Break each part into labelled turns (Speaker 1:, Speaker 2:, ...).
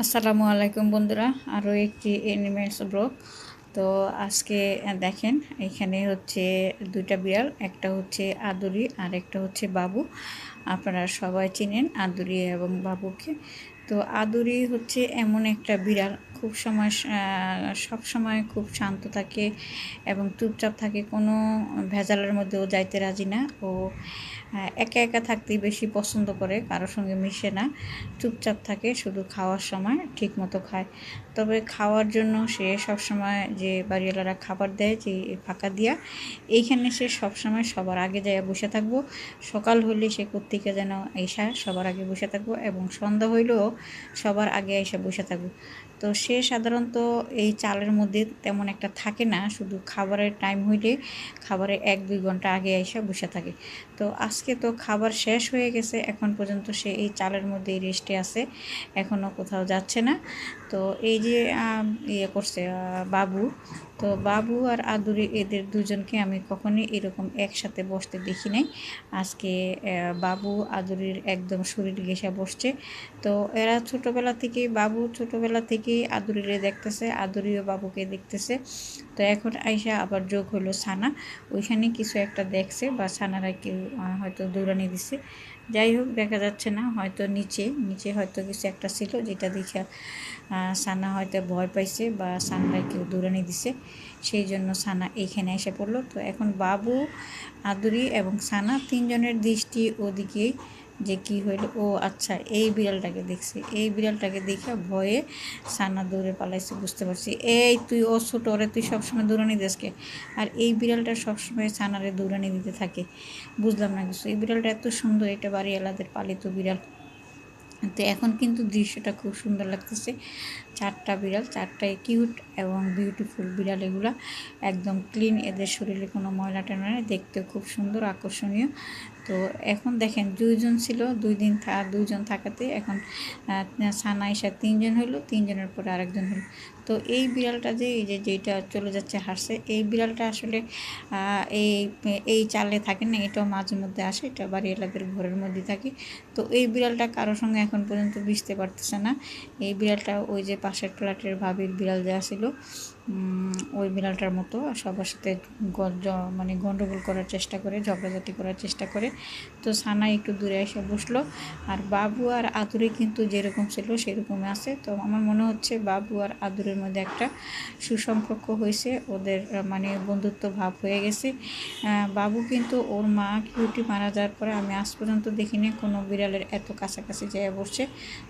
Speaker 1: আসসালামু আলাইকুম বন্ধুরা, আরও একটি এনিমেলস ব্লগ তো আজকে দেখেন, এখানে হচ্ছে দুটা বিড়াল, একটা হচ্ছে আদুরি আর একটা হচ্ছে বাবু। আপনারা সবাই চিনেন আদুরি এবং বাবুকে। তো আদুরি হচ্ছে এমন একটা বিড়াল খুব সময় সব সময় খুব শান্ত থাকে এবং চুপচাপ থাকে, কোনো ভেজালের মধ্যেও যাইতে রাজি না। ও একা একা থাকতেই বেশি পছন্দ করে কারোর সঙ্গে মিশে না। চুপচাপ থাকে, শুধু খাওয়ার সময় ঠিক মতো খায়। তবে খাওয়ার জন্য সে সব সময় যে বাড়িওয়ালারা খাবার দেয়, যে ফাঁকা দিয়া, এইখানে সে সবসময় সবার আগে যায় বসে থাকব। সকাল হলে সে কোত্থেকে যেন এসা সবার আগে বসে থাকব এবং সন্ধ্যা হইলেও সবার আগে এসে বসে থাকব। তো সে সাধারণত এই চালের মধ্যে তেমন একটা থাকে না, শুধু খাবারের টাইম হইলে খাবারের এক, দুই ঘণ্টা আগে এসে বসে থাকে। তো আজকে তো খাবার শেষ হয়ে গেছে, এখন পর্যন্ত সে এই চালের মধ্যেই রেস্টে আছে এখনও কোথাও যাচ্ছে না। তো এই যে ইয়ে করছে বাবু, তো বাবু আর আদুরি এদের দুজনকে আমি কখনই এরকম একসাথে বসতে দেখি নাই। আজকে বাবু আদুরির একদম শরীর ঘেসে বসছে। তো এরা ছোটোবেলা থেকেই, বাবু ছোটোবেলা থেকেই আদুরিরে দেখতেছে, আদুরিও বাবুকে দেখতেছে। তো এখন আইসা আবার যোগ হলো সানা। ওইখানে কিছু একটা দেখছে বা সানারা কেউ হয়তো দৌড়ানি দিছে। যাই হোক, দেখা যাচ্ছে না, হয়তো নিচে নিচে হয়তো কিছু একটা ছিল যেটা দেখে সানা হয়তো ভয় পাইছে বা সানারা কেউ দৌড়ানি দিছে। সেই জন্য সানা এইখানে এসে পড়ল। তো এখন বাবু, আদুরি এবং সানা তিনজনের দৃষ্টি ওদিকেই যে কি হইল, ও আচ্ছা এই বিড়ালটাকে দেখছে। এই বিড়ালটাকে দেখে ভয়ে সানা দৌড়ে পালাইছে, বুঝতে পারছি। এই তুই ও ছোটো, ওরে তুই সবসময় দৌড়ানি দেশকে আর এই বিড়ালটা সবসময় সানারে দৌড়ানি দিতে থাকে। বুঝলাম না কিছু। এই বিড়ালটা এত সুন্দর, এটা llevaría las del palito viral. তো এখন কিন্তু দৃশ্যটা খুব সুন্দর লাগতেছে। চারটা বিড়াল চারটায় কিউট এবং বিউটিফুল বিড়াল এগুলো। একদম ক্লিন, এদের শরীরে কোনো ময়লা টেনা নেই, দেখতেও খুব সুন্দর, আকর্ষণীয়। তো এখন দেখেন দুইজন ছিল, দুই দিন থা, দুইজন থাকাতে এখন সানা এসা তিনজন হইল, তিনজনের পরে আরেকজন হলো তো এই বিড়ালটা যে, এই যে যেটা চলে যাচ্ছে হাসছে এই বিড়ালটা আসলে এই এই চালে থাকে না, এটাও মাঝে মধ্যে আসে, এটা বাড়ি এলাকার ঘরের মধ্যে থাকে। তো এই বিড়ালটা কারোর সঙ্গে এখন পর্যন্ত বুঝতে পারতেছে না। এই বিড়ালটা ওই যে পাশের ফ্ল্যাটের ভাবির বিড়াল দেওয়া ছিল ওই বিড়ালটার মতো সবার সাথে মানে গণ্ডগোল করার চেষ্টা করে, ঝগড়াঝাটি করার চেষ্টা করে। তো সানা একটু দূরে এসে বসল। আর বাবু আর আদুরে কিন্তু যেরকম ছিল সেরকমই আছে। তো আমার মনে হচ্ছে বাবু আর আদুরের মধ্যে একটা সুসম্পর্ক হয়েছে। ওদের মানে বন্ধুত্ব ভাব হয়ে গেছে। বাবু কিন্তু ওর মা কিউটি মারা যাওয়ার পরে আমি আজ পর্যন্ত দেখিনি কোনো বিড়ালের এত কাছাকাছি যায় বসছে।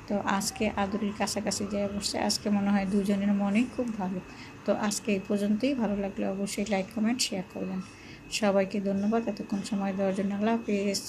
Speaker 1: তো আজকে আদুরির কাছাকাছি যায় বসছে। আজকে মনে হয় দুজনের মনেই খুব ভালো। তো আজকে এই পর্যন্তই। ভালো লাগলে অবশ্যই লাইক কমেন্ট শেয়ার করবেন। সবাইকে ধন্যবাদ। এতক্ষণ সময় দেওয়ার জন্য আল্লাহ হাফিজ।